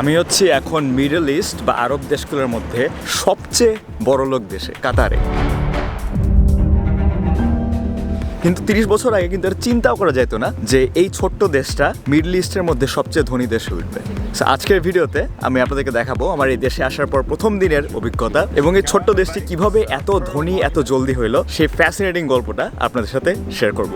আমি হচ্ছি এখন মিডল ইস্ট বা আরব দেশগুলোর মধ্যে সবচেয়ে বড় লোক দেশে, কাতারে। কিন্তু তিরিশ বছর আগে কিন্তু এটা চিন্তাও করা যেত না যে এই ছোট্ট দেশটা মিডল ইস্টের মধ্যে সবচেয়ে ধনী দেশে উঠবে। আজকের ভিডিওতে আমি আপনাদেরকে দেখাবো আমার এই দেশে আসার পর প্রথম দিনের অভিজ্ঞতা এবং এই ছোট্ট দেশটি কীভাবে এত ধনী, এত জলদি হইল সেই ফ্যাসিনেটিং গল্পটা আপনাদের সাথে শেয়ার করব।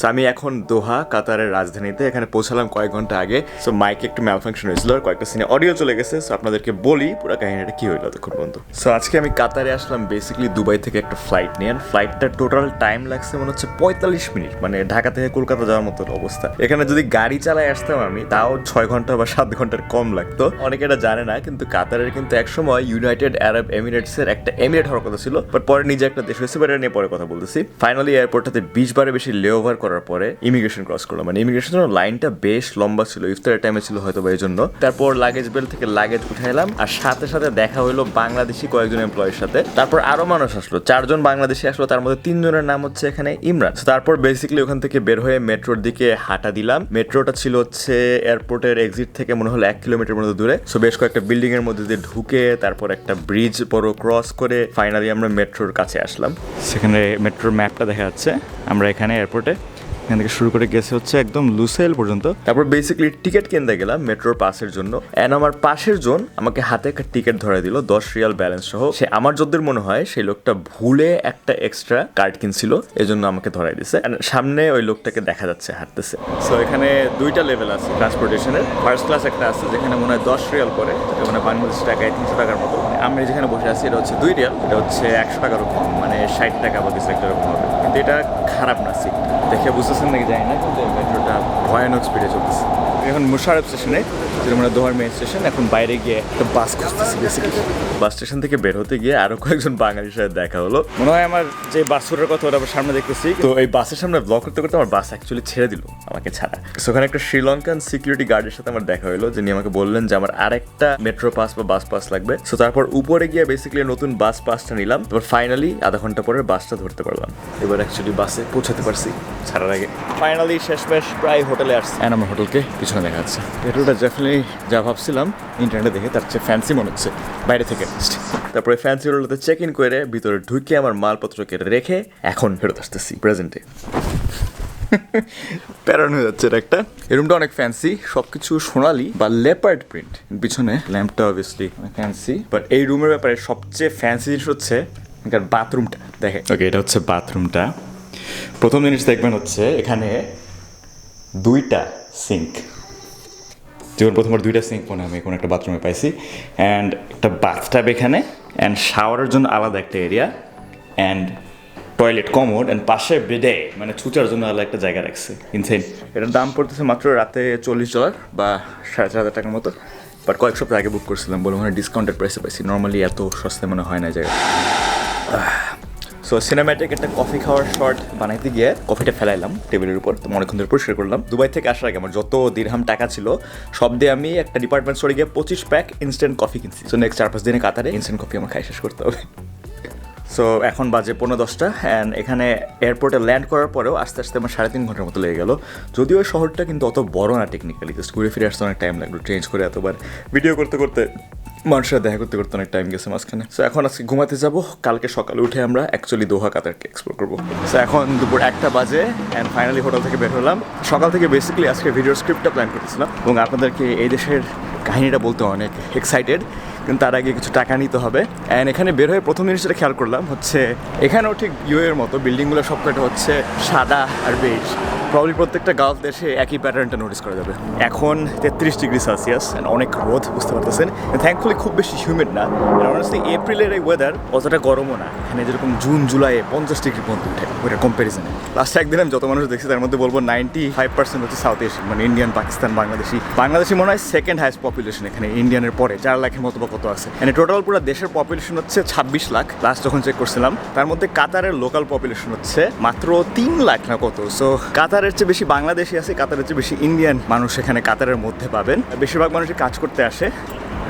So, আমি এখন দোহা কাতারের রাজধানীতে। এখানে পৌঁছালাম কয়েক ঘণ্টা আগে। সো মাইকে একটু ম্যালফাংশন হয়েছিল আর কয়েকটা সিনে অডিও চলে গেছে। সো আপনাদেরকে বলি পুরো কাহিনীটা কি হইল তখন পর্যন্ত। সো আজকে আমি কাতারে আসলাম বেসিক্যালি দুবাই থেকে একটা ফ্লাইট নিয়ে। আর ফ্লাইটটা টোটাল টাইম লাগছে মনে হচ্ছে পঁয়তাল্লিশ মিনিট। মানে ঢাকা থেকে কলকাতা যাওয়ার মতো অবস্থা। এখানে যদি গাড়ি চালায় আসতাম আমি তাও ছয় ঘণ্টা বা সাত ঘণ্টার কম লাগতো। অনেকে এটা জানে না কিন্তু কাতারের কিন্তু একসময় ইউনাইটেড আরব এমিরেটসের একটা এমিরেট হওয়ার কথা ছিল। বাট পরে নিজে একটা দেশ হয়েছে বাট এটা নিয়ে পরে কথা বলতেছি। ফাইনালি এয়ারপোর্টটাতে বিশ বারে বেশি লেওভার করার পরে ইমিগ্রেশন ক্রস করলাম মানে ইমিগ্রেশন লাইনটা বেশ লম্বা ছিল, ইফতারের টাইমে ছিল হয়তো বা এই জন্য। তারপর লাগেজ বেল থেকে লাগেজ উঠাইলাম আর সাথে সাথে দেখা হলো বাংলাদেশি কয়েকজন এমপ্লয়ের সাথে। তারপর আরও মানুষ আসলো, চারজন বাংলাদেশি আসলো, তার মধ্যে তিনজনের নাম হচ্ছে এখানে ইমরান। তারপর বেসিক্যালি ওখান থেকে বের হয়ে মেট্রোর দিকে হাঁটা দিলাম। মেট্রোটা ছিল হচ্ছে এয়ারপোর্টের এক্সিট থেকে মনে হলো এক কিলোমিটার মতো দূরে। সো বেশ কয়েকটা বিল্ডিং এর মধ্যে দিয়ে ঢুকে তারপর একটা ব্রিজ বড় ক্রস করে ফাইনালি আমরা মেট্রোর কাছে আসলাম। সেখানে মেট্রোর ম্যাপটা দেখা যাচ্ছে। আমরা এখানে এয়ারপোর্টে এখান থেকে শুরু করে গেছে হচ্ছে একদম পর্যন্ত। তারপর বেসিক্যালি টিকিট কিনতে গেলাম মেট্রোর পাসের জন্য। অ্যান্ড আমার পাশের জন আমাকে হাতে একটা টিকিট ধরে দিল, দশ রিয়াল ব্যালেন্স সহ। সে আমার মনে হয়, সেই লোকটা ভুলে একটা এক্সট্রা কার্ড কিনছিল, এজন্য আমাকে ধরাই দিছে। সামনে ওই লোকটাকে দেখা যাচ্ছে, হাঁটতেছে। সো এখানে দুইটা লেভেল আছে ট্রান্সপোর্টেশনের ফার্স্ট ক্লাস একটা আছে, যেখানে মনে হয় দশ রিয়াল পরে মানে বাংলাদেশ টাকায় তিনশো টাকার মতো। আমি যেখানে বসে আছি, এটা হচ্ছে দুই রিয়াল। এটা হচ্ছে একশো টাকারও কম মানে ষাট টাকা বা কিছু একটা হবে। কিন্তু এটা খারাপ না সিট দেখে বুঝতেছেন নাকি জানি না কিন্তু এই মেট্রোটা ভয়ানক স্পিডে চলতেছে এখন মুশারফ স্টেশনে যেটা মানে দোহার মেন স্টেশন এখন বাইরে গিয়ে একটা বাস খুঁজতেছি বেসিক্যালি বাস স্টেশন থেকে বের হতে গিয়ে আরও কয়েকজন বাঙালির সাথে দেখা হলো। মনে হয় আমার যে বাস ছুটার কথা ওটা সামনে দেখতেছি। তো এই বাসের সামনে ব্লক করতে করতে আমার বাস অ্যাকচুয়ালি ছেড়ে দিল আমাকে ছাড়া। ওখানে একটা শ্রীলঙ্কান সিকিউরিটি গার্ডের সাথে আমার দেখা হলো যিনি আমাকে বললেন যে আমার আরেকটা মেট্রো পাস বা বাস পাস লাগবে। সো তারপর উপরে গিয়ে বেসিক্যালি নতুন বাস পাসটা নিলাম। তারপর ফাইনালি আধা ঘণ্টা পরে বাসটা ধরতে পারলাম। এবার অ্যাকচুয়ালি বাসে পৌঁছাতে পারছি ছাড়ার আগে। ফাইনালি শেষমেশ প্রায় হোটেলে আসছে। আমার হোটেলকে পিছনে দেখা যাচ্ছে। মেট্রোটা ডেফিনেটলি যা ভাবছিলাম ইন্টারনেটে দেখে তার চেয়ে ফ্যান্সি মনে হচ্ছে বাইরে থেকে তারপরে ফ্যান্সি হোটেলতে চেক ইন করে ভিতরে ঢুকে আমার মালপত্রকে রেখে এখন ফেরত আসতেছি প্রেজেন্টে প্যারান হয়ে যাচ্ছে এটা একটা। এই রুমটা অনেক ফ্যান্সি সবকিছু সোনালি বা লেপার্ড প্রিন্ট পিছনে ল্যাম্পটা অবভিয়াসলি অনেক ফ্যান্সি বাট এই রুমের ব্যাপারে সবচেয়ে ফ্যান্সি জিনিস হচ্ছে এখানকার বাথরুমটা দেখে ওকে এটা হচ্ছে বাথরুমটা প্রথম জিনিস দেখবেন হচ্ছে এখানে দুইটা সিঙ্ক জীবন প্রথমবার দুইটা সিঙ্ক মনে আমি কোনো একটা বাথরুমে পাইছি। অ্যান্ড একটা বাথটাব এখানে অ্যান্ড শাওয়ারের জন্য আলাদা একটা area and toilet commode and পাশে বেডে মানে ছুচার জন্য আলাদা একটা জায়গা রাখছে। ইনসেন এটার দাম পড়তেছে মাত্র রাতে চল্লিশ ডলার বা সাড়ে চার হাজার টাকার মতো। বাট কয়েক সপ্তাহ আগে বুক করছিলাম, বলে মানে ডিসকাউন্টেড প্রাইসে পাইছি। নর্মালি এত সস্তা মনে হয় না জায়গা সো সিনেম্যাটিক একটা কফি খাওয়ার শর্ট বানাইতে গিয়ে কফিটা ফেলাইলাম টেবিলের উপর, তো অনেকক্ষণ ধরে পরিষ্কার করলাম। দুবাই থেকে আসার আগে আমার যত দিরহাম টাকা ছিল, সব দিয়ে আমি একটা ডিপার্টমেন্ট স্টোরে গিয়ে পঁচিশ প্যাক ইনস্ট্যান্ট কফি কিনছি। সো নেক্সট চার পাঁচ দিনে কাতারে ইনস্ট্যান্ট কফি আমার খাই শেষ করতে হবে। সো এখন বাজে পনেরো দশটা অ্যান্ড এখানে এয়ারপোর্টে ল্যান্ড করার পরেও আস্তে আস্তে আমার সাড়ে তিন ঘণ্টার মতো লেগে গেল। যদিও শহরটা কিন্তু অত বড় না টেকনিক্যালি জাস্ট ঘুরে ফিরে আসতে অনেক টাইম লাগল চেঞ্জ করে এতবার ভিডিও করতে করতে। মানুষের দেখা করতে করতে অনেক টাইম গেছে মাঝখানে। সো এখন আজকে ঘুমাতে যাব। কালকে সকালে উঠে আমরা অ্যাকচুয়ালি দোহা কাতারকে এক্সপ্লোর করব। সো এখন দুপুর একটা বাজে অ্যান্ড ফাইনালি হোটেল থেকে বের হলাম। সকাল থেকে বেসিক্যালি আজকে ভিডিও স্ক্রিপ্টটা প্ল্যান করতেছিলাম। এবং আপনাদেরকে এই দেশের কাহিনীটা বলতে অনেক এক্সাইটেড কিন্তু তার আগে কিছু টাকা নিতে হবে। অ্যান্ড এখানে বের হয়ে প্রথম জিনিস যেটা খেয়াল করলাম হচ্ছে, এখানেও ঠিক ইউ এর মতো বিল্ডিংগুলো সবকটা হচ্ছে সাদা আর বেজ প্রবলি প্রত্যেকটা গালফ দেশে একই প্যাটার্নটা নোটিস করা যাবে। এখন তেত্রিশ ডিগ্রি সেলসিয়াস অনেক রোদ, বুঝতে পারতেছেন? থ্যাঙ্কফুলি খুব বেশি হিউমিড না। অনেস্টলি এপ্রিলের এই ওয়েদার অতটা গরমও না। এখানে যেরকম জুন জুলাইয়ে পঞ্চাশ ডিগ্রি পর্যন্ত উঠে ওইটা কম্প্যারিজনে লাস্ট একদিন আমি যত মানুষ দেখছি তার মধ্যে বলব নাইনটি ফাইভ পার্সেন্ট হচ্ছে সাউথ এশিয়ান মানে ইন্ডিয়ান পাকিস্তান বাংলাদেশি বাংলাদেশি মনে হয় সেকেন্ড হাইস্ট পপুলেশন এখানে ইন্ডিয়ানের পরে, চার লাখের মতো কত আছে? মানে টোটাল পুরো দেশের পপুলেশন হচ্ছে ছাব্বিশ লাখ। লাস্ট যখন চেক করছিলাম, তার মধ্যে কাতারের লোকাল পপুলেশন হচ্ছে মাত্র তিন লাখ না কত? সো কাতারের চেয়ে বেশি বাংলাদেশি আছে, কাতারের চেয়ে বেশি ইন্ডিয়ান মানুষ এখানে কাতারের মধ্যে পাবেন। বেশিরভাগ মানুষই কাজ করতে আসে।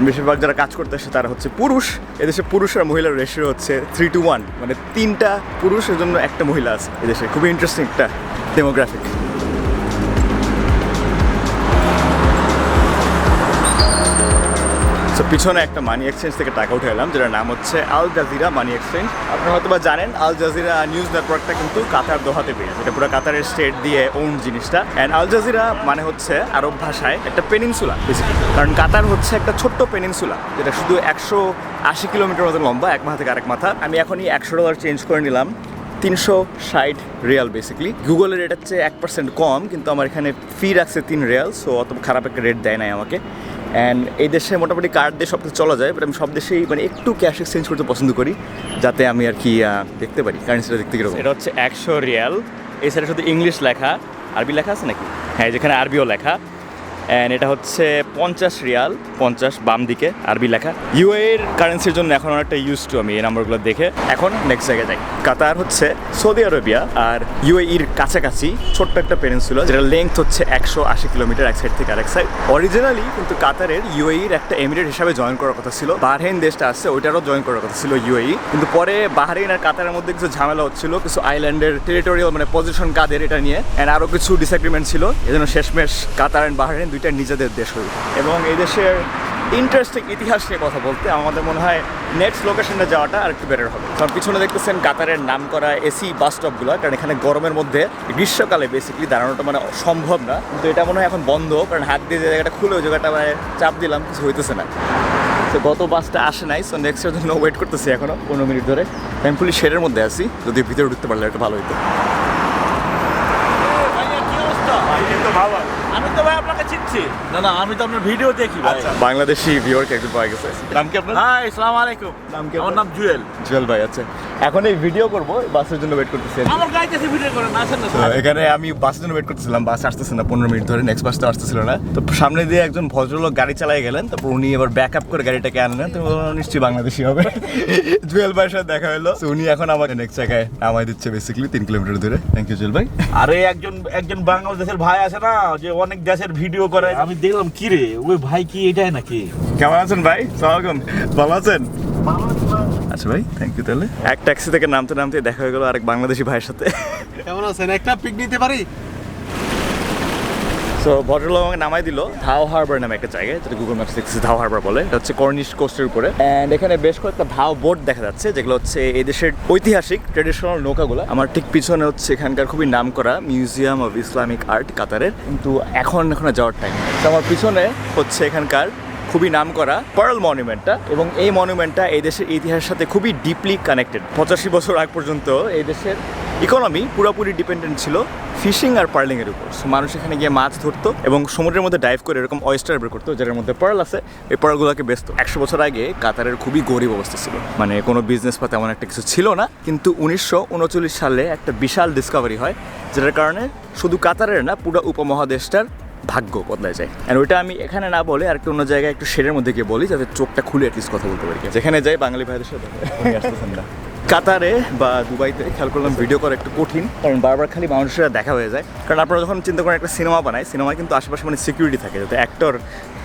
বেশিরভাগ যারা কাজ করতে আসে, তারা হচ্ছে পুরুষ। এদেশে পুরুষ আর মহিলার রেশিও হচ্ছে থ্রি টু ওয়ান মানে তিনটা পুরুষের জন্য একটা মহিলা আছে এদেশে। খুবই ইন্টারেস্টিং একটা ডেমোগ্রাফিক তো পিছনে একটা মানি এক্সচেঞ্জ থেকে টাকা উঠে এলাম, যেটার নাম হচ্ছে আল জাজিরা মানি এক্সচেঞ্জ আপনারা হয়তো বা জানেন আল জাজিরা নিউজ নেটওয়ার্কটা কিন্তু কাতার দোহাতে পেয়ে এটা পুরো কাতারের স্টেট দিয়ে ওন জিনিসটা। অ্যান্ড আল জাজিরা মানে হচ্ছে আরব ভাষায় একটা পেনিনসুলা কারণ কাতার হচ্ছে একটা ছোট্ট পেনিনসুলা যেটা শুধু একশো আশি কিলোমিটার মতো লম্বা, এক মাথা থেকে আরেক মাথা। আমি এখনই একশো ডলার চেঞ্জ করে নিলাম, তিনশো ষাট রিয়াল বেসিকলি গুগলের রেট হচ্ছে এক পার্সেন্ট কম, কিন্তু আমার এখানে ফি রাখছে তিন রিয়াল সো অত খারাপ একটা রেট দেয় নাই আমাকে। অ্যান্ড এই দেশে মোটামুটি কার্ড দিয়ে সব কিছু চলা যায় বাট আমি সব দেশেই মানে একটু ক্যাশ এক্সচেঞ্জ করতে পছন্দ করি, যাতে আমি আর কি দেখতে পারি কারেন্সিটা দেখতে কীরকম। এটা হচ্ছে একশো রিয়াল, এছাড়া শুধু ইংলিশ লেখা, আরবি লেখা আছে নাকি? হ্যাঁ যেখানে আরবিও লেখা। অ্যান্ড এটা হচ্ছে পঞ্চাশ রিয়াল, পঞ্চাশ বাম দিকে আরবি লেখা। ইউএ এর কারেন্সির জন্য এখন অনেকটা ইউজ টু আমি এই নাম্বারগুলো দেখে। এখন নেক্সট জায়গায় যাই। কাতার হচ্ছে সৌদি আরবিয়া আর ইউএইর কাছাকাছি ছোট্ট একটা পেনিনসুলা যেটা লেংথ হচ্ছে একশো আশি কিলোমিটার এক সাইড থেকে আরেক সাইড অরিজিনালি কিন্তু কাতারের ইউএইর একটা এমিরেট হিসাবে জয়েন করার কথা ছিল। বাহরেইন দেশটা আছে, ওইটারও জয়েন করার কথা ছিল ইউএই কিন্তু পরে বাহরেইন আর কাতারের মধ্যে কিছু ঝামেলা হচ্ছিল, কিছু আইল্যান্ডের টেরিটোরিয়াল মানে পজিশন কাদের এটা নিয়ে। অ্যান্ড আরও কিছু ডিসএগ্রিমেন্ট ছিল। এজন্য শেষমেশ কাতার অ্যান্ড বাহরেইন দুইটা নিজেদের দেশ হইল এবং এই দেশের ইন্টারেস্টিং ইতিহাস নিয়ে কথা বলতে আমাদের মনে হয় নেক্সট লোকেশনে যাওয়াটা আর একটু বেটার হবে। কারণ পিছনে দেখতেছেন কাতারের নাম করা এসি বাস স্টপগুলো কারণ এখানে গরমের মধ্যে গ্রীষ্মকালে বেসিক্যালি দাঁড়ানোটা মানে সম্ভব না। কিন্তু এটা মনে হয় এখন বন্ধ, কারণ হাত দিয়ে জায়গাটা খুলে ওই জায়গাটা মানে চাপ দিলাম, কিছু হইতেছে না। তো গত বাসটা আসে নাই সো নেক্সটের জন্য ওয়েট করতেছি এখনও পনেরো মিনিট ধরে। থ্যাঙ্কফুলি শেডের মধ্যে আছি যদি ভিতরে ঢুকতে পারলে একটু ভালো হতো ভাইয়া কি অবস্থা আমি তো চিনছি না না আমি তো আপনার ভিডিও দেখি ভাই। বাংলাদেশি ভিউয়ারকে একজন পাওয়া গেছে। নাম কি আপনার? হাই আসসালামু আলাইকুম। নাম কি আমার নাম জুয়েল। জুয়েল ভাই আচ্ছা। এখন এই ভিডিও করব বাসের জন্য ওয়েট করতেছি আমার গাড়িতে এসে ভিডিও করেন আসেন না এখানে আমি বাসের জন্য ওয়েট করতেছিলাম বাস আসতেছে না পনেরো মিনিট ধরে নেক্সট বাস তো আসতেছিল না। তো সামনে দিয়ে একজন ভদ্রলোক গাড়ি চালাই গেলেন তারপর উনি এবার ব্যাক আপ করে গাড়িটাকে আনলেন তো নিশ্চয়ই বাংলাদেশি হবে। জুয়েল ভাইয়ের সাথে দেখা হলো। উনি এখন আমাকে নেক্সট জায়গায় নামাই দিচ্ছে বেসিক্যালি তিন কিলোমিটার দূরে। থ্যাংক ইউ জুয়েল ভাই। আরে একজন একজন বাংলাদেশের ভাই আছে না যে অনেক দেশের ভিডিও করে। আমি দেখলাম কি রে ওই ভাই কি এটাই নাকি? কেমন আছেন ভাই? সালামালাইকুম ভালো আছেন? আচ্ছা ভাই থ্যাংক ইউ তাহলে। এক ট্যাক্সি থেকে নামতে নামতে দেখা হয়ে গেল আরেক বাংলাদেশি ভাইয়ের সাথে। কেমন আছেন? একটা পিক নিতে পারি? সো ভদ্রলোক আমাকে নামাই দিল। ধাও হারবার নামে একটা জায়গায় যেটা গুগল ম্যাপস দেখতেছি ধাও হারবার বলে। এটা হচ্ছে কর্নিশ কোস্টের উপরে। অ্যান্ড এখানে বেশ কয়েকটা ধাও বোট দেখা যাচ্ছে যেগুলো হচ্ছে এই দেশের ঐতিহাসিক ট্রেডিশনাল নৌকাগুলো। আমার ঠিক পিছনে হচ্ছে এখানকার খুবই নাম করা মিউজিয়াম অফ ইসলামিক আর্ট কাতারের। কিন্তু এখন এখানে যাওয়ার টাইম তো আমার পিছনে হচ্ছে এখানকার খুবই নাম করা পার্ল মনুমেন্টটা এবং এই মনুমেন্টটা এই দেশের ইতিহাসের সাথে খুবই ডিপলি কানেক্টেড পঁচাশি বছর আগ পর্যন্ত এই দেশের ইকোনমি পুরোপুরি ডিপেন্ডেন্ট ছিল ফিশিং আর পার্লিং এর উপর। মানুষ এখানে গিয়ে মাছ ধরতো এবং সমুদ্রের মধ্যে ডাইভ করে এরকম অয়েস্টার বের করতো, যেটার মধ্যে পার্ল আছে এই পার্লগুলোকে বেচত। একশো বছর আগে কাতারের খুবই গরিব অবস্থা ছিল। মানে কোনো বিজনেস বা তেমন একটা কিছু ছিল না, কিন্তু উনিশশো উনচল্লিশ সালে একটা বিশাল ডিসকভারি হয়, যেটার কারণে শুধু কাতারের না, পুরো উপমহাদেশটার ভাগ্য বদলায় যায়। আর ওইটা আমি এখানে না বলে আর অন্য জায়গায় একটু শেডের মধ্যে গিয়ে বলি, যাতে চোখটা খুলে অ্যাটলিস্ট কথা বলতে পারি। যেখানে যাই বাঙালি ভাইদের সাথে। আসতেছেন না। কাতারে বা দুবাইতে খেয়াল করলাম ভিডিও করা একটু কঠিন। কারণ বারবার খালি মানুষেরা দেখা হয়ে যায়। কারণ আপনারা যখন চিন্তা করেন একটা সিনেমা বানায়, সিনেমায় কিন্তু আশেপাশে মানে সিকিউরিটি থাকে। যাতে অ্যাক্টর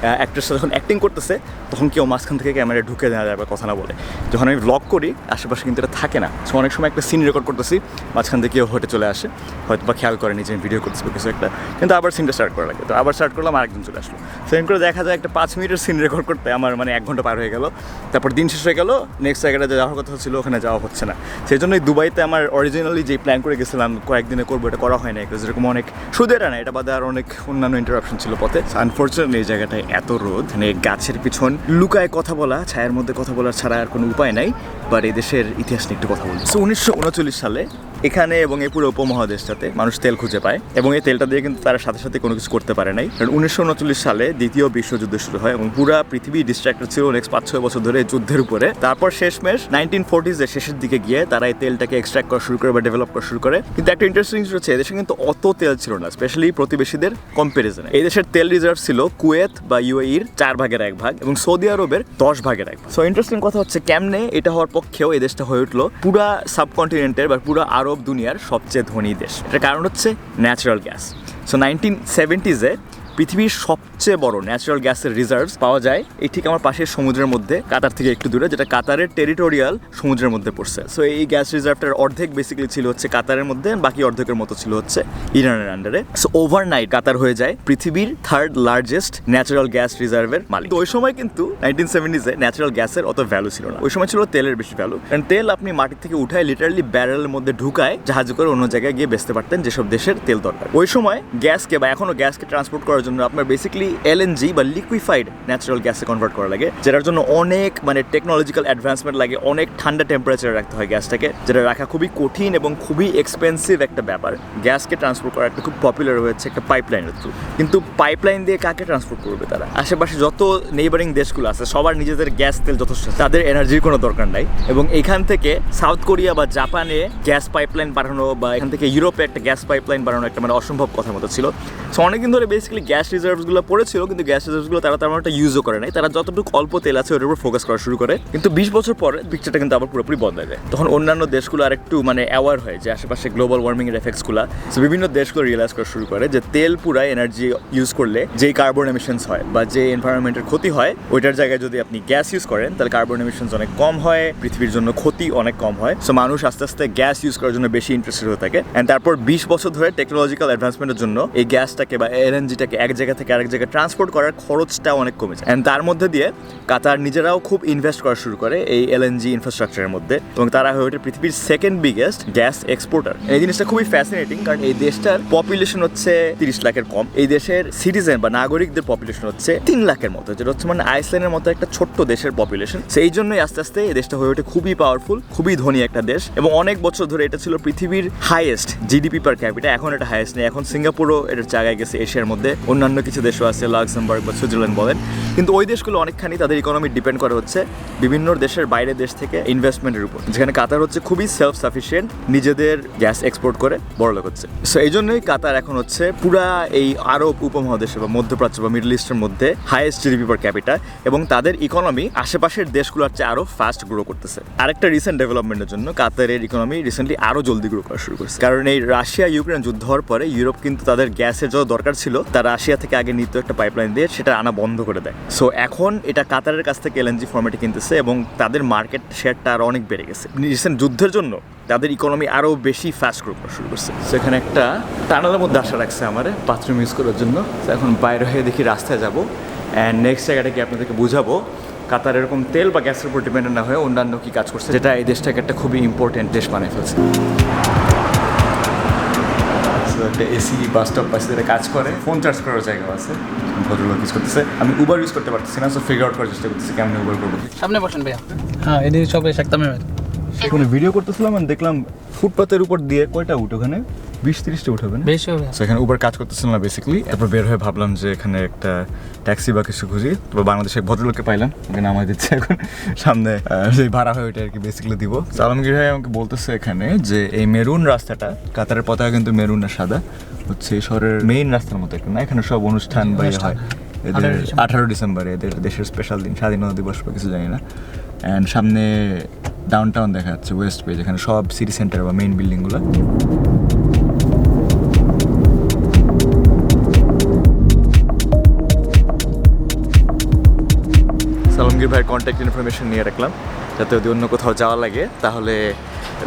অ্যাক্ট্রেসরা যখন অ্যাক্টিং করতেছে, তখন কেউ মাঝখান থেকে ক্যামেরা ঢুকে দেওয়া যায় বা কথা না বলে। যখন আমি ব্লগ করি, আশেপাশে কিন্তু এটা থাকে না। সো অনেক সময় একটা সিন রেকর্ড করতেছি, মাঝখান থেকে কেউ হেঁটে চলে আসে। হয়তো বা খেয়াল করেনি যে ভিডিও করতেছি কিছু একটা। কিন্তু আবার সিনটা স্টার্ট করা লাগে। তো আবার স্টার্ট করলাম, আরেকজন চলে আসলো। সেম করে দেখা যায় একটা পাঁচ মিনিটের সিন রেকর্ড করতে আমার মানে এক ঘণ্টা পার হয়ে গেল। তারপর দিন শেষ হয়ে গেল। নেক্সট জায়গাটা যাওয়ার কথা ছিল, ওখানে যাওয়া হচ্ছে না। সেই জন্যই দুবাইতে আমার অরিজিনালি যে প্ল্যান করে গেছিলাম, কয়েকদিনে করব, এটা করা হয় না যেরকম অনেক সুদের না এটা বাদে আর অনেক অন্যান্য ইন্টারাপশন ছিল পথে। আনফর্চুনেটলি এই জায়গাটায় এত রোদ মানে গাছের পিছন লুকায় কথা বলা, ছায়ের মধ্যে কথা বলার ছাড়া আর কোনো উপায় নাই বাট এই দেশের ইতিহাস নিয়ে একটু কথা বলি। সো উনিশশো উনচল্লিশ সালে এখানে এবং এই পুরো উপমহাদেশটাতে মানুষ তেল খুঁজে পায় এবং এই তেলটা দিয়ে কিন্তু তারা সাথে সাথে কোনো কিছু করতে পারে নাই। কারণ উনিশশো উনচল্লিশ সালে দ্বিতীয় বিশ্বযুদ্ধ শুরু হয় এবং পুরা পৃথিবী ডিস্ট্রাক্টেড ছিল নেক্সট পাঁচ ছয় বছর ধরে যুদ্ধের উপরে। তারপর শেষমেশ নাইনটিন ফোর্টিজের শেষের দিকে গিয়ে তারা এই তেলটাকে এক্সট্রাক্ট করা শুরু করে বা ডেভেলপ করা শুরু করে। কিন্তু একটা ইন্টারেস্টিং জিনিস হচ্ছে, এদেশে কিন্তু অত তেল ছিল না স্পেশালি প্রতিবেশীদের কম্পারিজনে এই দেশের তেল রিজার্ভ ছিল কুয়েত বা ইউএইর চার ভাগের এক ভাগ এবং সৌদি আরবের দশ ভাগের এক ভাগ। সো ইন্টারেস্টিং কথা হচ্ছে কেমনে এটা হওয়ার পক্ষেও এই দেশটা হয়ে উঠল। পুরা সাবকন্টিনেন্টের বা পুরা আরব দুনিয়ার সবচেয়ে ধনী দেশ। এটার কারণ হচ্ছে ন্যাচারাল গ্যাস সো নাইনটিন সেভেন্টিজে পৃথিবীর সবচেয়ে বড় ন্যাচারাল গ্যাসের রিজার্ভস পাওয়া যায় এই ঠিক আমার পাশের সমুদ্রের মধ্যে, কাতার থেকে একটু দূরে, যেটা কাতারের টেরিটোরিয়াল সমুদ্রের মধ্যে পড়ছে। সো এই গ্যাস রিজার্ভটার অর্ধেক বেসিক্যালি ছিল হচ্ছে কাতারের মধ্যে, বাকি অর্ধেকের মতো ছিল হচ্ছে ইরানের আন্ডারে সো ওভারনাইট কাতার হয়ে যায় পৃথিবীর থার্ড লার্জেস্ট ন্যাচারাল গ্যাস রিজার্ভের মালিক। ওই সময় কিন্তু নাইনটিন সেভেন্টিজে ন্যাচারাল গ্যাসের অত ভ্যালু ছিল না। ওই সময় ছিল তেলের বেশি ভ্যালু কারণ তেল আপনি মাটি থেকে উঠায় লিটারালি ব্যারেলের মধ্যে ঢুকায় জাহাজ করে অন্য জায়গায় গিয়ে বেচতে পারতেন যেসব দেশের তেল দরকার। ওই সময় গ্যাসকে বা এখনও গ্যাসকে ট্রান্সপোর্ট করার জন্য আপনার বেসিক্যালি এলএনজি বা লিকুইফাইড ন্যাচারাল গ্যাসে কনভার্ট করা লাগে, যেটার জন্য অনেক মানে টেকনোলজিক্যাল অ্যাডভান্সমেন্ট লাগে, অনেক ঠান্ডা টেম্পারেচারে রাখতে হয় গ্যাসটাকে যেটা রাখা খুবই কঠিন এবং খুবই এক্সপেন্সিভ একটা ব্যাপার। গ্যাসকে ট্রান্সপোর্ট করা একটা খুব পপুলার হয়েছে একটা পাইপলাইনের থ্রু কিন্তু পাইপলাইন দিয়ে কাকে ট্রান্সপোর্ট করবে তারা? আশেপাশে যত নেইবারিং দেশগুলো আছে, সবার নিজেদের গ্যাস তেল যথেষ্ট, তাদের এনার্জির কোনো দরকার নাই। এবং এখান থেকে সাউথ কোরিয়া বা জাপানে গ্যাস পাইপলাইন বানানো বা এখান থেকে ইউরোপে একটা গ্যাস পাইপলাইন বানানো একটা মানে অসম্ভব কথা মতো ছিল। সো অনেকদিন ধরে বেসিক্যালি গ্যাস রিজার্ভসগুলো পড়েছিল, কিন্তু গ্যাস রিজার্ভসগুলো তারা তেমন একটা ইউজও করে নাই। তারা যতটুকু অল্প তেল আছে ওটার উপর ফোকাস করা শুরু করে। কিন্তু বিশ বছর পরে পিকচারটা কিন্তু আবার পুরোপুরি বদলে যায়। তখন অন্যান্য দেশগুলো আর একটু মানে অ্যাওয়ার হয় যে আশেপাশে গ্লোবাল ওয়ার্মিং এর এফেক্টসগুলো বিভিন্ন দেশগুলো রিয়েলাইজ করা শুরু করে যে তেল পুরা এনার্জি ইউজ করলে যেই কার্বন এমিশনস হয় বা যে এনভায়রনমেন্টের ক্ষতি হয়, ওইটার জায়গায় যদি আপনি গ্যাস ইউজ করেন, তাহলে কার্বন এমিশনস অনেক কম হয়, পৃথিবীর জন্য ক্ষতি অনেক কম হয়। সো মানুষ আস্তে আস্তে গ্যাস ইউজ করার জন্য বেশি ইন্টারেস্টেড হয়ে থাকে। অ্যান্ড তারপর বিশ বছর ধরে টেকনোলজিক্যাল অ্যাডভান্সমেন্টের জন্য এই গ্যাসটাকে বা এলএনজিটাকে এক জায়গা থেকে আরেক জায়গায় ট্রান্সপোর্ট করার খরচটা অনেক কমে যায়। অ্যান্ড তার মধ্যে দিয়ে কাতার নিজেরাও খুব ইনভেস্ট করা শুরু করে এই এলএনজি ইনফ্রাস্ট্রাকচারের মধ্যে। এবং তারা হয়ে ওঠে পৃথিবীর সেকেন্ড বিগেস্ট গ্যাস এক্সপোর্টার এই জিনিসটা খুবই ফ্যাসিনেটিং কারণ এই দেশটার পপুলেশন হচ্ছে তিরিশ লাখের কম। এই দেশের সিটিজেন বা নাগরিকদের পপুলেশন হচ্ছে তিন লাখের মতো। যেটা হচ্ছে মানে আইসল্যান্ডের মতো একটা ছোট্ট দেশের পপুলেশন সেই জন্যই আস্তে আস্তে এই দেশটা হয়ে ওঠে খুবই পাওয়ারফুল খুবই ধনী একটা দেশ। এবং অনেক বছর ধরে এটা ছিল পৃথিবীর হাইয়েস্ট জিডিপি পার ক্যাপিটা এখন এটা হাইয়েস্ট নেই। এখন সিঙ্গাপুরও এটার জায়গায় গেছে এশিয়ার মধ্যে। অন্যান্য কিছু দেশও আছে, লাক্সেমবার্গ বা সুইজারল্যান্ড বলেন। কিন্তু ওই দেশগুলো অনেকখানি তাদের ইকোনমি ডিপেন্ড করে হচ্ছে বিভিন্ন দেশের বাইরের দেশ থেকে ইনভেস্টমেন্টের উপর। যেখানে কাতার হচ্ছে খুবই সেলফ সাফিসিয়েন্ট নিজেদের গ্যাস এক্সপোর্ট করে বড়লোক হচ্ছে। সো এই জন্যই কাতার এখন হচ্ছে পুরা এই আরব উপমহাদেশে বা মধ্যপ্রাচ্য বা মিডল ইস্টের মধ্যে হাইয়েস্ট জিডিপি পার ক্যাপিটা এবং তাদের ইকোনমি আশেপাশের দেশগুলোর চেয়ে আরও ফাস্ট গ্রো করতেছে। আরেকটা রিসেন্ট ডেভেলপমেন্টের জন্য কাতারের ইকোনমি রিসেন্টলি আরও জলদি গ্রো করা শুরু করেছে। কারণ এই রাশিয়া ইউক্রেন যুদ্ধ হওয়ার পরে ইউরোপ কিন্তু তাদের গ্যাসের যত দরকার ছিল তা রাশিয়া থেকে আগে নিত একটা পাইপলাইন দিয়ে, সেটা আনা বন্ধ করে দেয়। সো এখন এটা কাতারের কাছ থেকে এলএনজি ফর্মেটে কিনতেছে এবং তাদের মার্কেট শেয়ারটা আরও অনেক বেড়ে গেছে। রিসেন্ট যুদ্ধের জন্য তাদের ইকোনমি আরও বেশি ফাস্ট গ্রো করা শুরু করছে। সেখানে একটা টানেলের মধ্যে আশা রাখছে আমার বাথরুম ইউজ করার জন্য। এখন বাইরে হয়ে দেখি রাস্তায় যাব। অ্যান্ড নেক্সট জায়গাটা কি আপনাদেরকে বুঝাবো? কাতার এরকম তেল বা গ্যাসের উপর ডিপেন্ডেন্ট না হয়ে অন্যান্য কি কাজ করছে, যেটা এই দেশটাকে একটা খুবই ইম্পর্টেন্ট দেশ বানিয়ে ফেলছে। একটা এসি বাস স্টপ পাশে যেটা কাজ করে ফোন চার্জ করার জায়গা আছে। ভদ্রলোক ইউজ করতেছে। আমি উবার ইউজ করতে পারতেছি না সো ফিগার আউট করার চেষ্টা করতেছি কেমন উবার করব। সামনে বসেন ভাইয়া। হ্যাঁ এদিকে সবাই একদমই কোনো ভিডিও করতেছিলাম আর দেখলাম ফুটপাতের উপর দিয়ে কয়টা উঠ? ওখানে বিশ তিরিশটা উঠাবে না? বেশি হবে So, এখানে উবার কাজ করতেছিলাম না বেসিক্যালি তারপর বের হয়ে ভাবলাম যে এখানে একটা ট্যাক্সি বা কিছু খুঁজি। তারপর বাংলাদেশে ভদ্রলোককে পাইলাম। ওকে নামাই দিচ্ছে এখন। সামনে সেই ভাড়া হয়ে ওইটা আর কি বেসিক্যালি দিব। আলমগীর ভাই আমাকে বলতেছে এখানে যে এই মেরুন রাস্তাটা কাতারের পতাকা কিন্তু মেরুন না সাদা। হচ্ছে শহরের মেইন রাস্তার মতো একটা না? এখানে সব অনুষ্ঠান বা ইয়ে হয়। এদের আঠারো ডিসেম্বরে। এদের দেশের স্পেশাল দিন স্বাধীনতা দিবস বা কিছু জানি না। অ্যান্ড সামনে ডাউন টাউন দেখা যাচ্ছে ওয়েস্ট পেজ যেখানে সব সিটি সেন্টার বা মেইন বিল্ডিংগুলো সালমগীর ভাইয়ের কন্ট্যাক্ট ইনফরমেশন নিয়ে রাখলাম, যাতে যদি অন্য কোথাও যাওয়া লাগে, তাহলে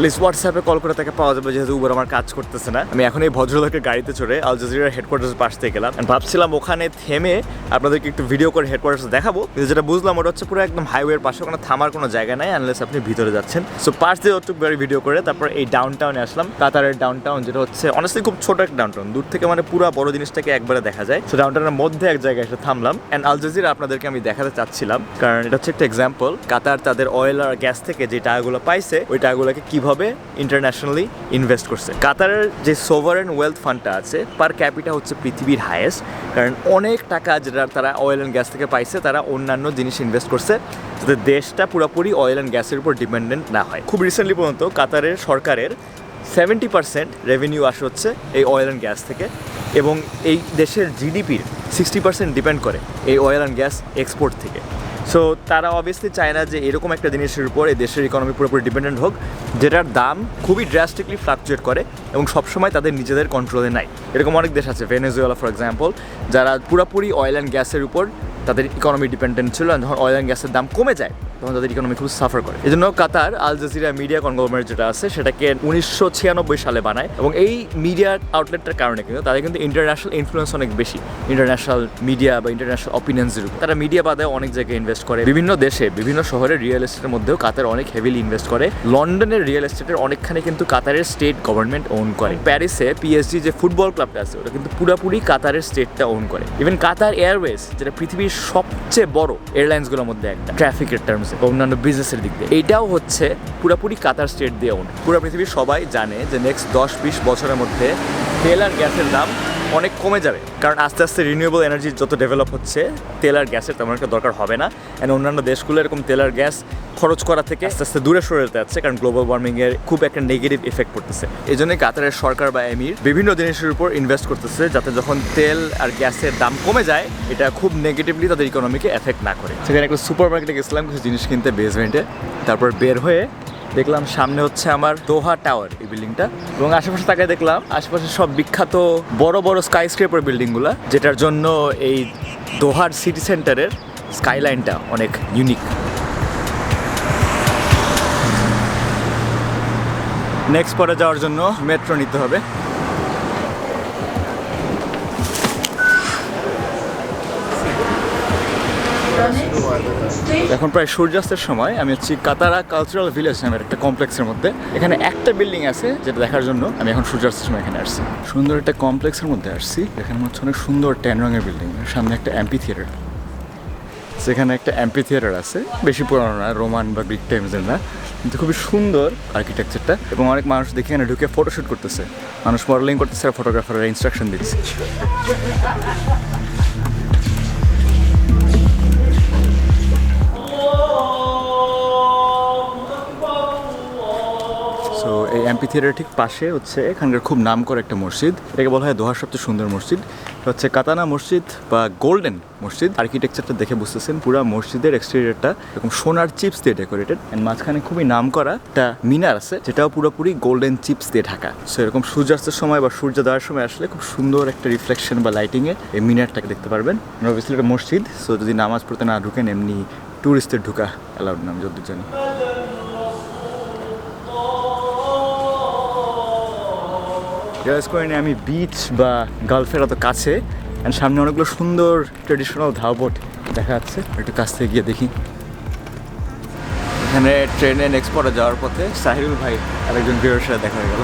লিস্ট হোয়াটসঅ্যাপে কল করে তাকে পাওয়া যাবে, যেহেতু উবার আমার কাজ করতেছে না। আমি এখন এই ভদ্রলোকের গাড়িতে চড়ে আল জাজিরার হেডকোয়ার্টার্স পাশ থেকে গেলাম। ভাবছিলাম ওখানে থেমে আপনাদেরকে একটু ভিডিও করে হেডকোয়ার্টার্স দেখাবো। কিন্তু যেটা বুঝলাম, ওটা হচ্ছে পুরো একদম হাইওয়ের পাশে, ওখানে থামার কোনো জায়গা নাই আনলেস আপনি ভিতরে যাচ্ছেন। সো পাশ দিয়ে একটু ভিডিও করে, তারপর এই ডাউন টাউনে আসলাম। কাতারের ডাউন টাউন যেটা হচ্ছে অনেস্টলি খুব ছোট একটা ডাউন টাউন দূর থেকে মানে পুরো বড় জিনিসটাকে একবারে দেখা যায়। সো ডাউন টাউনের মধ্যে এক জায়গায় এসে থামলাম। অ্যান্ড আল জাজিরা আপনাদেরকে আমি দেখাতে চাচ্ছিলাম। কারণ এটা হচ্ছে একটা এক্সাম্পল কাতার তাদের অয়েল আর গ্যাস থেকে যে টাকাগুলো পাইছে, ওই টাকাগুলোকে কীভাবে ইন্টারন্যাশনালি ইনভেস্ট করছে। কাতারের যে সোভারেন ওয়েলথ ফান্ডটা আছে পার ক্যাপিটা হচ্ছে পৃথিবীর হায়েস্ট কারণ অনেক টাকা যেটা তারা অয়েল অ্যান্ড গ্যাস থেকে পাইছে, তারা অন্যান্য জিনিস ইনভেস্ট করছে। যাতে দেশটা পুরোপুরি অয়েল অ্যান্ড গ্যাসের উপর ডিপেন্ডেন্ট না হয়। খুব রিসেন্টলি পর্যন্ত কাতারের সরকারের সেভেন্টি পার্সেন্ট রেভিনিউ আসে হচ্ছে এই অয়েল অ্যান্ড গ্যাস থেকে। এবং এই দেশের জিডিপির সিক্সটি পার্সেন্ট ডিপেন্ড করে এই অয়েল অ্যান্ড গ্যাস এক্সপোর্ট থেকে। সো তারা অবভিয়াসলি চায় না যে এরকম একটা জিনিসের উপর এই দেশের ইকোনমি পুরোপুরি ডিপেন্ডেন্ট হোক, যেটার দাম খুবই ড্রাস্টিকলি ফ্লাকচুয়েট করে এবং সবসময় তাদের নিজেদের কন্ট্রোলে নাই। এরকম অনেক দেশ আছে ভেনেজুয়েলা ফর এক্সাম্পল যারা পুরোপুরি অয়েল অ্যান্ড গ্যাসের উপর তাদের ইকোনমি ডিপেন্ডেন্ট ছিল। যখন অয়েল অ্যান্ড গ্যাসের দাম কমে যায় তখন তাদের ইকোনমি খুব সাফার করে। এই জন্য Qatar, Al Jazeera media conglomerate যেটা আছে, সেটাকে উনিশশো ছিয়ানব্বই সালে বানায় এবং এই মিডিয়া আউটলেটটার কারণে কিন্তু তাদের কিন্তু ইন্টারন্যাশনাল ইনফ্লুয়েন্স অনেক বেশি। ইন্টারন্যাশনাল মিডিয়া বা ইন্টারন্যাশনাল অপিনিয়ন্সের উপর। তারা মিডিয়া বাদে অনেক জায়গায় ইনভেস্ট করে। বিভিন্ন দেশে, বিভিন্ন শহরে রিয়েল এস্টেটের মধ্যেও কাতার অনেক হেভিলি ইনভেস্ট করে। লন্ডনের রিয়েল এস্টেটের অনেকখানি কিন্তু কাতারের স্টেট গভর্নমেন্ট ওন করে। প্যারিসে পিএসজি যে ফুটবল ক্লাবটা আছে, ওটা কিন্তু পুরোপুরি কাতারের স্টেটটা ওন করে। ইভেন কাতার এয়ারওয়েজ যেটা পৃথিবীর সবচেয়ে বড় এয়ারলাইন্সগুলোর মধ্যে একটা ট্রাফিকের টার্মসে অন্যান্য বিজনেসের দিক দিয়ে। এটাও হচ্ছে পুরাপুরি কাতার স্টেট দিয়ে পুরো পৃথিবীর সবাই জানে যে নেক্সট দশ বিশ বছরের মধ্যে তেল আর গ্যাসের দাম অনেক কমে যাবে। কারণ আস্তে আস্তে রিনিউয়েবল এনার্জি যত ডেভেলপ হচ্ছে, তেল আর গ্যাসের তেমন একটা দরকার হবে না। অ্যান্ড অন্যান্য দেশগুলো এরকম তেল আর গ্যাস খরচ করা থেকে আস্তে আস্তে দূরে সরে যেতে যাচ্ছে, কারণ গ্লোবাল ওয়ার্মিংয়ের খুব একটা নেগেটিভ ইফেক্ট পড়তেছে। এই জন্যই কাতারের সরকার বা এমির বিভিন্ন জিনিসের উপর ইনভেস্ট করতেছে, যাতে যখন তেল আর গ্যাসের দাম কমে যায়, এটা খুব নেগেটিভলি তাদের ইকোনমিকে এফেক্ট না করে। সেখানে একটা সুপার মার্কেটে গেছিলাম, কিছু জিনিস কিনতে বেসমেন্টে তারপর বের হয়ে দেখলাম সামনে হচ্ছে আমার দোহা টাওয়ার এই বিল্ডিংটা। এবং আশেপাশে তাকে দেখলাম, আশেপাশে সব বিখ্যাত বড় বড় স্কাই স্ক্রেপার বিল্ডিংগুলো, যেটার জন্য এই দোহার সিটি সেন্টারের স্কাইলাইনটা অনেক ইউনিক নেক্সট পরে যাওয়ার জন্য মেট্রো নিতে হবে। এখন প্রায় সূর্যাস্তের সময়, আমি হচ্ছি কাতারা কালচারাল ভিলেজ নামের একটা কমপ্লেক্সের মধ্যে। এখানে একটা বিল্ডিং আছে যেটা দেখার জন্য আমি এখন সূর্যাস্তের সময় এখানে আসছি। সুন্দর একটা কমপ্লেক্সের মধ্যে আসছি এখানে হচ্ছে অনেক সুন্দর ট্যান রঙের বিল্ডিং। সামনে একটা অ্যাম্পি থিয়েটার। সেখানে একটা অ্যাম্পি থিয়েটার আছে, বেশি পুরানো না, রোমান বা গ্রিক টাইমসের না, কিন্তু খুবই সুন্দর আর্কিটেকচারটা এবং অনেক মানুষ দেখে এখানে ঢুকে ফটোশ্যুট করতেছে। মানুষ মডেলিং করতেছে আর ফটোগ্রাফাররা ইনস্ট্রাকশন দিচ্ছে। এমপি থিয়েটার ঠিক পাশে হচ্ছে এখানকার খুব নাম করে একটা মসজিদ। এটাকে বলা হয় দোহার সবচেয়ে সুন্দর মসজিদ। হচ্ছে কাতানা মসজিদ বা গোল্ডেন মসজিদ। আর্কিটেকচারটা দেখে বুঝতেছেন পুরো মসজিদের এক্সটেরিয়রটা এরকম সোনার চিপস দিয়ে ডেকোরেটেড। এন্ড মাঝখানে খুবই নাম করা একটা মিনার আছে, যেটাও পুরোপুরি গোল্ডেন চিপস দিয়ে ঢাকা। সো এরকম সূর্যাস্তের সময় বা সূর্য দেওয়ার সময় আসলে খুব সুন্দর একটা রিফ্লেকশন বা লাইটিংয়ে এই মিনারটাকে দেখতে পারবেন। অবভিয়াসলি এটা মসজিদ সো যদি নামাজ পড়তে না ঢুকেন, এমনি ট্যুরিস্টের ঢুকা অ্যালাউড নাম যতদূর জানি। রিয়েলাইজ করিনি, আমি বিচ বা গালফের অত কাছে। সামনে অনেকগুলো সুন্দর ট্রেডিশনাল ধাওবোট দেখা যাচ্ছে। একটু কাছ থেকে গিয়ে দেখি। এখানে ট্রেনে নেক্সট পরে যাওয়ার পথে সাহিরুল ভাই আরেকজন বিয়ের সাথে দেখা হয়ে গেল।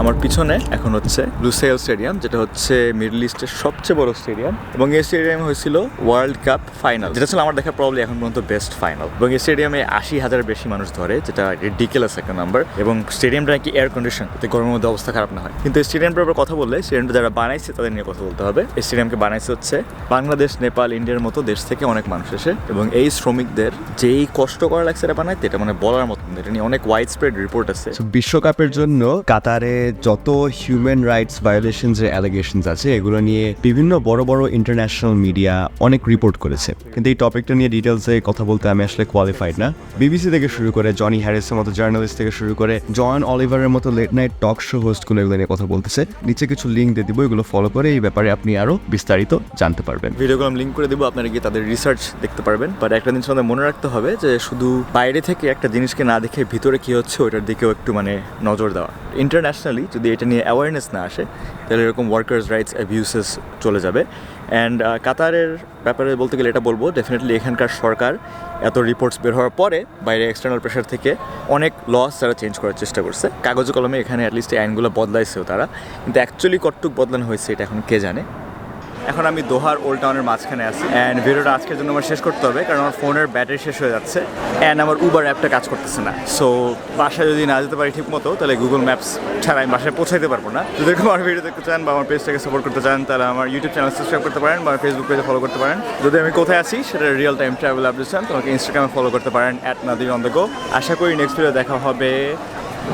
আমার পিছনে এখন হচ্ছে লুসেল স্টেডিয়াম যেটা হচ্ছে মিডল ইস্টের সবচেয়ে বড় স্টেডিয়াম এবং এই স্টেডিয়ামে হয়েছিল ওয়ার্ল্ড কাপ ফাইনাল যেটা ছিল আমার দেখা প্রবলি এখন পর্যন্ত বেস্ট ফাইনাল এবং এই স্টেডিয়ামে আশি হাজার বেশি মানুষ ধরে, যেটা রিডিকেলাস একটা নাম্বার এবং স্টেডিয়ামটা নাকি এয়ার কন্ডিশন যাতে গরমের মধ্যে অবস্থা খারাপ না হয়। কিন্তু এই স্টেডিয়ামটার উপর কথা বললে স্টেডিয়ামটা যারা বানাইছে তাদের নিয়ে কথা বলতে হবে। এই স্টেডিয়ামকে বানাইছে হচ্ছে বাংলাদেশ, নেপাল, ইন্ডিয়ার মতো দেশ থেকে অনেক মানুষ এসে। এবং এই শ্রমিকদের যেই কষ্ট করা লাগছে এটা বানাইতে, এটা মানে বলার মতন এটা নিয়ে অনেক ওয়াইড স্প্রেড রিপোর্ট আছে বিশ্বকাপের জন্য কাতারে যত হিউম্যান রাইটস ভায়োলেশনস এর অ্যালিগেশনস আছে, এগুলো নিয়ে বিভিন্ন বড় বড় ইন্টারন্যাশনাল মিডিয়া অনেক রিপোর্ট করেছে। কিন্তু এই টপিকটা নিয়ে ডিটেলসে কথা বলতে আমি আসলে কোয়ালিফাইড না। বিবিসি থেকে শুরু করে জনি হ্যারিসের মতো জার্নালিস্ট থেকে শুরু করে জন অলিভারের মতো লেট নাইট টক শো হোস্টগুলো এগুলো নিয়ে কথা বলতেছে। নিচে কিছু লিঙ্ক দিয়ে দিব, এগুলো ফলো করে এই ব্যাপারে আপনি আরও বিস্তারিত জানতে পারবেন। ভিডিওগুলো আমি লিঙ্ক করে দেবো, আপনারা গিয়ে তাদের রিসার্চ দেখতে পারবেন। বাট একটা জিনিস আমাদের মনে রাখতে হবে যে শুধু বাইরে থেকে একটা জিনিসকে না দেখে ভিতরে কী হচ্ছে, ওইটার দিকেও একটু মানে নজর দেওয়া। ইন্টারন্যাশনালি যদি এটা নিয়ে অ্যাওয়ারনেস না আসে, তাহলে এরকম ওয়ার্কার্স রাইটস অ্যাবিউসেস চলে যাবে। অ্যান্ড কাতারের ব্যাপারে বলতে গেলে এটা বলব ডেফিনেটলি এখানকার সরকার এত রিপোর্টস বের হওয়ার পরে বাইরে এক্সটার্নাল প্রেশার থেকে অনেক লস তারা চেঞ্জ করার চেষ্টা করছে। কাগজ কলমে এখানে অ্যাটলিস্ট এই আইনগুলো বদলাইছেও তারা। কিন্তু অ্যাকচুয়ালি কট্টুক বদলানো হয়েছে, এটা এখন কে জানে? এখন আমি দোহার ওল্ড টাউনের মাঝখানে আছি। অ্যান্ড ভিডিওটা আজকের জন্য আমার শেষ করতে হবে, কারণ আমার ফোনের ব্যাটারি শেষ হয়ে যাচ্ছে। অ্যান্ড আমার উবার অ্যাপটা কাজ করতেছে না। সো বাসায় যদি না যেতে পারি ঠিক মতো তাহলে গুগল ম্যাপস ছাড়া আমি বাসায় পৌঁছাইতে পারব না। যদি আমার ভিডিও দেখতে চান বা আমার পেজটাকে সাপোর্ট করতে চান, তাহলে আমার ইউটিউব চ্যানেল সাবস্ক্রাইব করতে পারেন বা ফেসবুক পেজে ফলো করতে পারেন। যদি আমি কোথায় আছি, সেটা রিয়েল টাইম ট্রাভেল আপডেট চান, তোমাকে ইনস্টাগ্রামে ফলো করতে পারেন at Nadir on the go আশা করি নেক্সট ভিডিও দেখা হবে।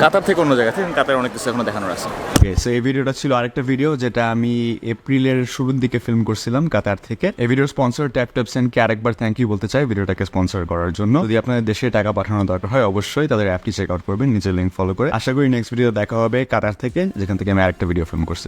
কাতার থেকে অন্য জায়গা থেকে কাতার অনেক কিছু এখনও দেখানোর আছে। ওকে সো এই ভিডিওটা ছিল আরেকটা ভিডিও যেটা আমি এপ্রিলের শুরুর দিকে ফিল্ম করছিলাম কাতার থেকে। এই ভিডিওর স্পন্সর ট্যাপ ট্যাপ কে আরেকবার থ্যাংক ইউ বলতে চাই ভিডিওটাকে স্পন্সর করার জন্য। যদি আপনাদের দেশে টাকা পাঠানো দরকার হয়, অবশ্যই তাদের অ্যাপটি চেক আউট করবেন, নিচের লিঙ্ক ফলো করে। আশা করি নেক্সট ভিডিও দেখা হবে কাতার থেকে, যেখান থেকে আমি আরেকটা ভিডিও ফিল্ম করছিলাম।